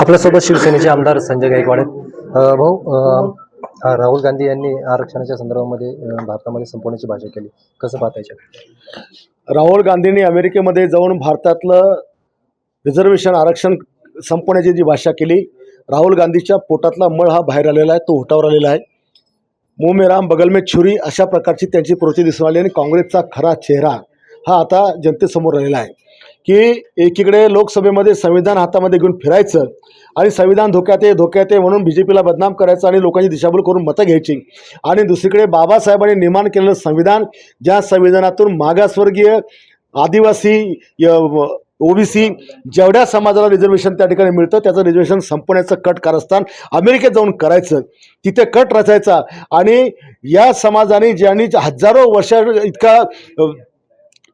आपल्यासोबत शिवसेनेचे आमदार संजय गायकवाड आहेत. भाऊ राहुल गांधी यांनी आरक्षणाच्या संदर्भामध्ये भारतामध्ये संपवण्याची भाषा केली. कसं पाहतायच्या राहुल गांधींनी अमेरिकेमध्ये जाऊन भारतातलं रिझर्वेशन आरक्षण संपवण्याची जी भाषा केली राहुल गांधीच्या पोटातला मळ हा बाहेर आलेला आहे तो उठावर आलेला आहे. मुंह में राम बगल में छुरी अशा प्रकारची त्यांची प्रवृत्ती दिसून आली आणि काँग्रेसचा खरा चेहरा हा आता जनतेसमोर आलेला आहे. की एकीकडे लोकसभेमध्ये संविधान हातामध्ये घेऊन फिरायचं आणि संविधान धोक्यात आहे धोक्यात आहे म्हणून बी जे पीला बदनाम करायचं आणि लोकांची दिशाभूल करून मतं घ्यायची. आणि दुसरीकडे बाबासाहेबांनी निर्माण केलेलं संविधान ज्या संविधानातून मागासवर्गीय आदिवासी ओबीसी जेवढ्या समाजाला रिझर्वेशन त्या ठिकाणी मिळतं त्याचं रिझर्वेशन संपवण्याचं कट कारस्थान अमेरिकेत जाऊन करायचं. तिथे कट रचायचा. आणि या समाजाने ज्यांनी हजारो वर्ष इतका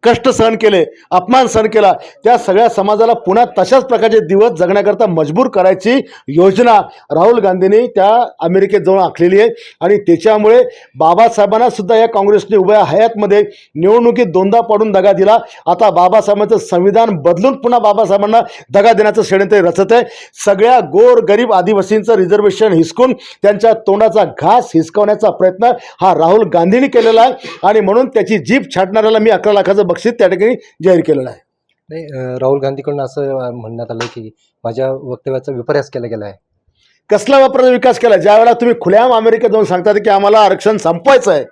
कष्ट सहन केले अपमान सहन केला त्या सगळ्या समाजाला पुन्हा तशाच प्रकारचे दिवस जगण्याकरता मजबूर करायची योजना राहुल गांधींनी त्या अमेरिकेत जाऊन आखलेली आहे. आणि त्याच्यामुळे बाबासाहेबांना सुद्धा या काँग्रेसने उभ्या हयातमध्ये निवडणुकीत दोनदा पाडून दगा दिला. आता बाबासाहेबांचं संविधान बदलून पुन्हा बाबासाहेबांना दगा देण्याचं षडयंत्र रचत आहे. सगळ्या गोर गरीब आदिवासींचं रिझर्वेशन हिसकून त्यांच्या तोंडाचा घास हिसकवण्याचा प्रयत्न हा राहुल गांधींनी केलेला आहे. आणि म्हणून त्याची जीभ छाटणाऱ्याला मी अकरा लाखाचं बक्षीस त्या ठिकाणी जाहीर केलेलं आहे. नाही राहुल गांधीकडून असं म्हणण्यात आलं की माझ्या वक्तव्याचा विपर्यास केला गेला आहे. कसला वापराचा विकास केला? ज्या वेळेला तुम्ही खुल्याम अमेरिकेत जाऊन सांगतात की आम्हाला आरक्षण संपवायचं आहे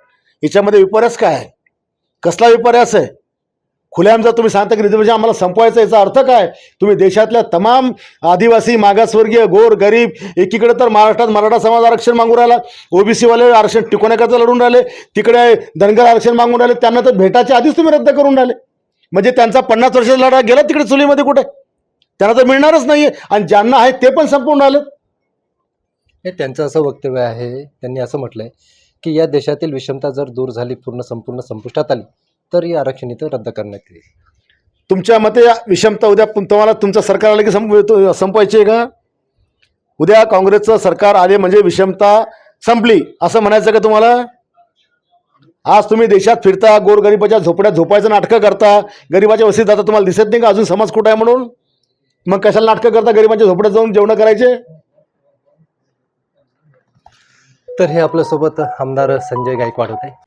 याच्यामध्ये विपर्यास काय आहे? कसला विपर्यास आहे? खुल्याम जर तुम्ही सांगता की रिझर्वेशन म्हणजे आम्हाला संपवायचं याचा अर्थ काय? तुम्ही देशातल्या तमाम आदिवासी मागासवर्गीय गोर गरीब एकीकडे तर महाराष्ट्रात मराठा समाज आरक्षण मागून राहिला ओबीसीवाले आरक्षण टिकवण्याकरता लढून राहिले तिकडे धनगर आरक्षण मागून राहिले त्यांना तर भेटाच्या आधीच तुम्ही रद्द करून राहिले. म्हणजे त्यांचा पन्नास वर्षाचा लढा गेला तिकडे चुलीमध्ये कुठे? त्यांना तर मिळणारच नाही आणि ज्यांना आहे ते पण संपवून राहिले हे त्यांचं असं वक्तव्य आहे त्यांनी असं म्हटलंय की या देशातील विषमता जर दूर झाली पूर्ण संपूर्ण संपुष्टात आली तर ही आरक्षण इथं रद्द करण्यात येईल. तुमच्या मते या विषमता उद्या पुन- तुम्हाला तुमचं सरकार आलं की संप तो- संपवायची आहे का? उद्या काँग्रेसचं सरकार आले म्हणजे विषमता संपली असं म्हणायचं का तुम्हाला? आज तुम्ही देशात फिरता गोरगरिबाच्या झोपड्यात झोपायचं नाटकं करता गरिबाच्या वस्तीत जाता तुम्हाला दिसत नाही का? अजून समाज कुठं आहे म्हणून? मग कशाला नाटकं करता गरिबांच्या झोपड्यात जाऊन जेवण करायचे? तर हे आपल्यासोबत आमदार संजय गायकवाड होते.